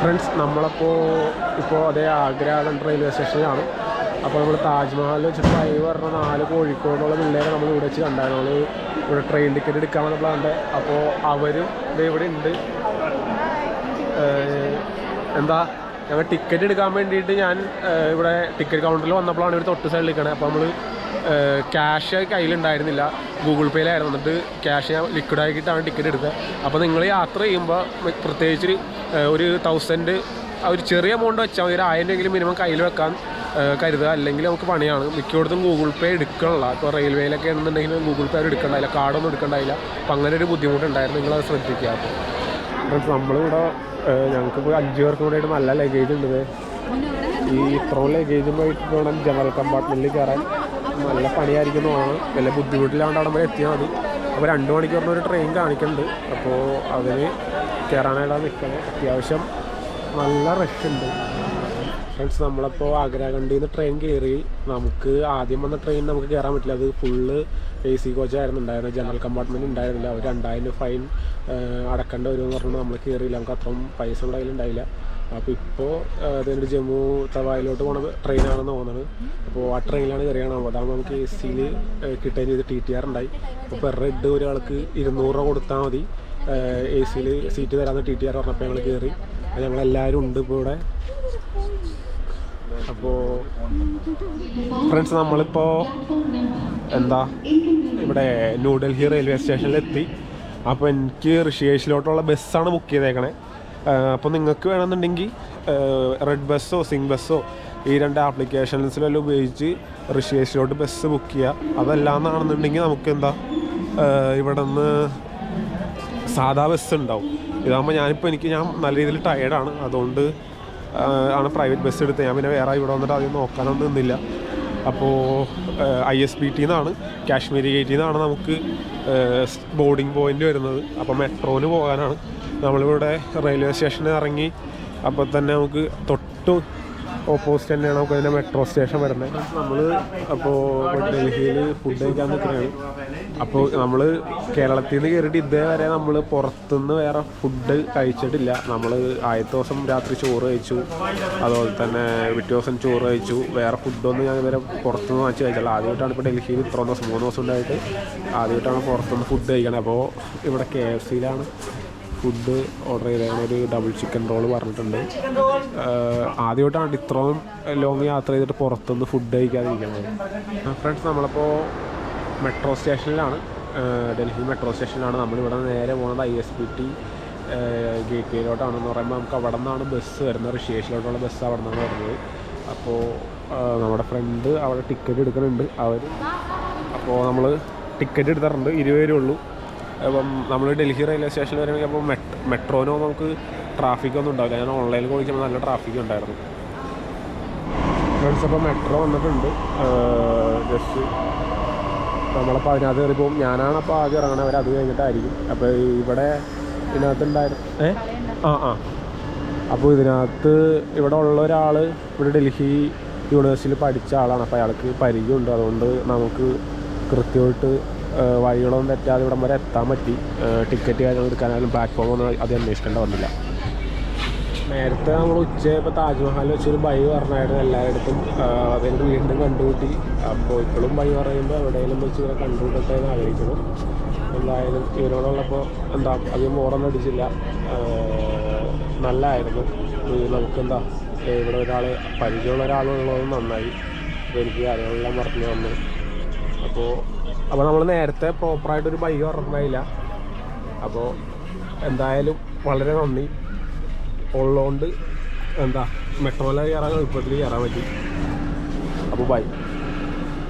Friends നമ്മളപ്പോൾ ഇപ്പോൾ അതേ ആഗ്ര റെയിൽവേ സ്റ്റേഷനിലാണ് അപ്പോൾ നമ്മൾ താജ്മഹൽ വെച്ചിട്ട് ഫൈവ് പറഞ്ഞ നാല് കോഴിക്കോടുള്ള പിള്ളേരെ നമ്മൾ ഇവിടെ വെച്ച് കണ്ടായിരുന്നു. ഇവിടെ ട്രെയിൻ ടിക്കറ്റ് എടുക്കാൻ വന്നപ്പോഴാണ്ട് അപ്പോൾ അവരും ദേ ഇവിടെ ഉണ്ട്. എന്താ? ഞങ്ങൾ ടിക്കറ്റ് എടുക്കാൻ വേണ്ടിയിട്ട് ഞാൻ ഇവിടെ ടിക്കറ്റ് കൗണ്ടറിൽ വന്നപ്പോഴാണ് ഇവർ തൊട്ട് സൈഡിൽ നിൽക്കണത് അപ്പോൾ നമ്മൾ ക്യാഷ് കയ്യിലുണ്ടായിരുന്നില്ല. ഗൂഗിൾ പേയിലായിരുന്നു എന്നിട്ട് ക്യാഷ് ഞാൻ ലിക്വിഡ് ആക്കിയിട്ടാണ് ടിക്കറ്റ് എടുത്തത്. അപ്പോൾ നിങ്ങൾ യാത്ര ചെയ്യുമ്പോൾ പ്രത്യേകിച്ച് ഒരു, തൗസൻഡ് ഒരു ചെറിയ എമൗണ്ട് വെച്ചാൽ മതി. ഒരു ആയിരം എങ്കിലും മിനിമം കയ്യിൽ വെക്കാൻ കരുതുക. അല്ലെങ്കിൽ നമുക്ക് പണിയാണ്. മിക്കയിടത്തും ഗൂഗിൾ പേ എടുക്കണില്ല ഇപ്പോൾ റെയിൽവേയിലൊക്കെ ആണെന്നുണ്ടെങ്കിൽ ഗൂഗിൾ പേ എടുക്കണ്ടായില്ല കാർഡൊന്നും എടുക്കണ്ടായില്ല അപ്പോൾ അങ്ങനെ ഒരു ബുദ്ധിമുട്ടുണ്ടായിരുന്നു. നിങ്ങളത് ശ്രദ്ധിക്കുക. അപ്പോൾ നമ്മളിവിടെ ഞങ്ങൾക്ക് ഇപ്പോൾ അഞ്ച് പേർക്ക് കൂടെയായിട്ട് നല്ല ലഗേജ് ഉണ്ട്. ഈ ഇത്രയും ലഗേജുമായിട്ട് വേണം ജനറൽ കമ്പാർട്ട്മെന്റിൽ കയറാൻ. നല്ല പണിയായിരിക്കുന്നതാണ്. വല്ല ബുദ്ധിമുട്ടില്ലാണ്ട് അവിടെ വരെ എത്തിയാൽ മതി. അപ്പോൾ രണ്ട് മണിക്കൂറിന് ഒരു ട്രെയിൻ കാണിക്കുന്നുണ്ട് അപ്പോൾ അതിന് കയറാനായിട്ടാണ് നിൽക്കുന്നത് അത്യാവശ്യം നല്ല റഷ് ഉണ്ട്. ഫ്രണ്ട്സ് നമ്മളിപ്പോൾ ആഗ്രാഖണ്ഡിൽ നിന്ന് ട്രെയിൻ കയറി നമുക്ക് ആദ്യം വന്ന ട്രെയിൻ നമുക്ക് കയറാൻ പറ്റില്ല. അത് ഫുള്ള് എ സി കോച്ചായിരുന്നു ഉണ്ടായിരുന്നത്. ജനറൽ കമ്പാർട്ട്മെന്റ് ഉണ്ടായിരുന്നില്ല. അവർ രണ്ടായിരം ഫൈൻ അടക്കേണ്ട വരുമെന്ന് പറഞ്ഞാൽ നമ്മൾ കയറിയില്ല നമുക്ക് അത്രയും പൈസ നമ്മുടെ അപ്പോൾ ഇപ്പോൾ അതിന്റെ ജമ്മു തവായിലോട്ട് പോണ ട്രെയിനാണെന്ന് തോന്നുന്നത് അപ്പോൾ ആ ട്രെയിനിലാണ് കയറിയാണ് അതാകുമ്പോൾ നമുക്ക് എ സിയിൽ കിട്ടുകയും ചെയ്ത് ടി ടി ആർ ഉണ്ടായി. അപ്പോൾ പെർ ഹെഡ് ഒരാൾക്ക് ഇരുന്നൂറ് രൂപ കൊടുത്താൽ മതി. എ സിയിൽ സീറ്റ് തരാമെന്ന് ടി ടി ആർ പറഞ്ഞപ്പോൾ ഞങ്ങൾ കയറി ഞങ്ങളെല്ലാവരും ഉണ്ട് ഇപ്പോൾ ഇവിടെ. അപ്പോൾ ഫ്രണ്ട്സ് നമ്മളിപ്പോൾ എന്താ? ഇവിടെ ന്യൂഡൽഹി റെയിൽവേ സ്റ്റേഷനിലെത്തി അപ്പോൾ എനിക്ക് ഋഷികേശിലോട്ടുള്ള ബസ്സാണ് ബുക്ക് ചെയ്തേക്കണേ. അപ്പോൾ നിങ്ങൾക്ക് വേണമെന്നുണ്ടെങ്കിൽ റെഡ് ബസ്സോ സിംഗ് ബസ്സോ ഈ രണ്ട് ആപ്ലിക്കേഷൻസിലെല്ലാം ഉപയോഗിച്ച് ഋഷികേശിലോട്ട് ബസ് ബുക്ക് ചെയ്യുക അതല്ലാന്നാണെന്നുണ്ടെങ്കിൽ നമുക്ക് എന്താ ഇവിടെ നിന്ന് സാധാ ബസ് ഉണ്ടാവും. ഇതാകുമ്പോൾ ഞാനിപ്പോൾ എനിക്ക് ഞാൻ നല്ല രീതിയിൽ ടയേർഡാണ് അതുകൊണ്ട് ആണ് പ്രൈവറ്റ് ബസ് എടുത്തത്. ഞാൻ പിന്നെ വേറെ ഇവിടെ വന്നിട്ട് അധികം നോക്കാനൊന്നും നിന്നില്ല. അപ്പോൾ ഐ എസ് ബി ടി നിന്നാണ് കാശ്മീരി ഗേറ്റിൽ നിന്നാണ് നമുക്ക് ബോർഡിംഗ് പോയിന്റ് വരുന്നത്. അപ്പോൾ മെട്രോന് പോകാനാണ്. നമ്മളിവിടെ റെയിൽവേ സ്റ്റേഷനിൽ ഇറങ്ങി അപ്പോൾ തന്നെ നമുക്ക് തൊട്ട് ഓപ്പോസിറ്റ് തന്നെയാണ് നമുക്ക് അതിന്റെ മെട്രോ സ്റ്റേഷൻ വരുന്നത്. നമ്മൾ അപ്പോൾ ഡൽഹിയിൽ ഫുഡ് കഴിക്കാൻ നിൽക്കുകയാണ് അപ്പോൾ നമ്മൾ കേരളത്തിൽ നിന്ന് കയറിയിട്ട് ഇതേവരെ നമ്മൾ പുറത്തുനിന്ന് വേറെ ഫുഡ് കഴിച്ചിട്ടില്ല. നമ്മൾ ആദ്യത്തെ ദിവസം രാത്രി ചോറ് കഴിച്ചു. അതുപോലെ തന്നെ പിറ്റേ ദിവസം ചോറ് കഴിച്ചു. വേറെ ഫുഡൊന്നും ഞാൻ ഇതുവരെ പുറത്തുനിന്ന് വാങ്ങിച്ച് കഴിച്ചില്ല ആദ്യമായിട്ടാണ് ഇപ്പോൾ ഡൽഹിയിൽ ഇത്ര ദിവസം മൂന്ന് ദിവസം ഉണ്ടായിട്ട് ആദ്യമായിട്ടാണ് പുറത്തുനിന്ന് ഫുഡ് കഴിക്കണത്. അപ്പോൾ ഇവിടെ കെ എഫ് സിയിലാണ് ഫുഡ് ഓർഡർ ചെയ്തതാണ് ഒരു ഡബിൾ ചിക്കൻ റോൾ പറഞ്ഞിട്ടുണ്ട്. ആദ്യമായിട്ടാണ് ഇത്രയും ലോങ് യാത്ര ചെയ്തിട്ട് പുറത്തുനിന്ന് ഫുഡ് കഴിക്കാതിരിക്കുന്നത് ഫ്രണ്ട്സ് നമ്മളിപ്പോൾ മെട്രോ സ്റ്റേഷനിലാണ്. ഡൽഹി മെട്രോ സ്റ്റേഷനിലാണ്. നമ്മളിവിടെ നേരെ പോകുന്നത് I S P T gate വേയിലോട്ടാണെന്ന് പറയുമ്പോൾ നമുക്ക് അവിടെ നിന്നാണ് ബസ് വരുന്നത്. ഋഷിയേഷിലോട്ടുള്ള ബസ് അവിടെ നിന്നാണ് വരുന്നത് അപ്പോൾ നമ്മുടെ ഫ്രണ്ട് അവിടെ ടിക്കറ്റ് എടുക്കുന്നുണ്ട്. അവർ അപ്പോൾ നമ്മൾ ടിക്കറ്റ് എടുത്തിട്ടുണ്ട്. ഇരുപത് രൂപ ഉള്ളൂ. അപ്പം നമ്മൾ ഡൽഹി റെയിൽവേ സ്റ്റേഷനിൽ വരുമ്പോൾ അപ്പോൾ മെട്രോ മെട്രോനോ നമുക്ക് ട്രാഫിക് ഒന്നും ഉണ്ടാവില്ല. ഞാൻ ഓൺലൈനിൽ ചോദിക്കുമ്പോൾ നല്ല ട്രാഫിക് ഉണ്ടായിരുന്നു. ഫ്രണ്ട്സ് അപ്പോൾ മെട്രോ വന്നിട്ടുണ്ട്. ജസ്റ്റ് നമ്മളപ്പോൾ അതിനകത്ത് കയറി പോകും ഞാനാണ് അപ്പോൾ ആദ്യം ഇറങ്ങണത് അവർ അത് കഴിഞ്ഞിട്ടായിരിക്കും. അപ്പോൾ ഇവിടെ ഇതിനകത്ത് ഉണ്ടായിരുന്നു ഏ? ആ ആ. അപ്പോൾ ഇതിനകത്ത് ഇവിടെ ഉള്ള ഒരാൾ ഇവിടെ ഡൽഹി യൂണിവേഴ്സിറ്റിയിൽ പഠിച്ച ആളാണ്. അപ്പോൾ അയാൾക്ക് പരിചയമുണ്ട്. അതുകൊണ്ട് നമുക്ക് കൃത്യമായിട്ട് വഴികളൊന്നും തെറ്റാതെ ഇവിടം വരെ എത്താൻ പറ്റി. ടിക്കറ്റ് കാര്യങ്ങൾ എടുക്കാനായാലും പ്ലാറ്റ്ഫോമൊന്നും അത് അന്വേഷിക്കേണ്ട വന്നില്ല. നേരത്തെ നമ്മൾ ഉച്ച ഇപ്പോൾ താജ്മഹൽ വെച്ചൊരു ബൈ പറഞ്ഞായിരുന്നു എല്ലായിടത്തും അതെനിക്ക് വീണ്ടും കണ്ടുകൂട്ടി അപ്പോൾ ഇപ്പോഴും ബൈ പറയുമ്പോൾ എവിടെയെങ്കിലും വെച്ച് ഇവരെ കണ്ടുകൂട്ടട്ടെ എന്ന് ആഗ്രഹിക്കുന്നു. എന്തായാലും ഇവരോടുള്ളപ്പോൾ എന്താ അധികം ബോറൊന്നും അടിച്ചില്ല. നല്ലതായിരുന്നു നമുക്കെന്താ ഇവിടെ ഒരാൾ പരിചയമുള്ള ഒരാളുള്ളത് നന്നായി. അപ്പോൾ എനിക്ക് കാര്യങ്ങളെല്ലാം പറഞ്ഞു തന്നു. അപ്പോൾ അപ്പോൾ നമ്മൾ നേരത്തെ പ്രോപ്പറായിട്ടൊരു ബൈ പറഞ്ഞിട്ടുണ്ടായില്ല അപ്പോൾ എന്തായാലും വളരെ നന്ദി. ഉള്ളതുകൊണ്ട് എന്താ മെട്രോയിൽ കയറാൻ എളുപ്പത്തിൽ കയറാൻ പറ്റി. അപ്പോൾ ബൈ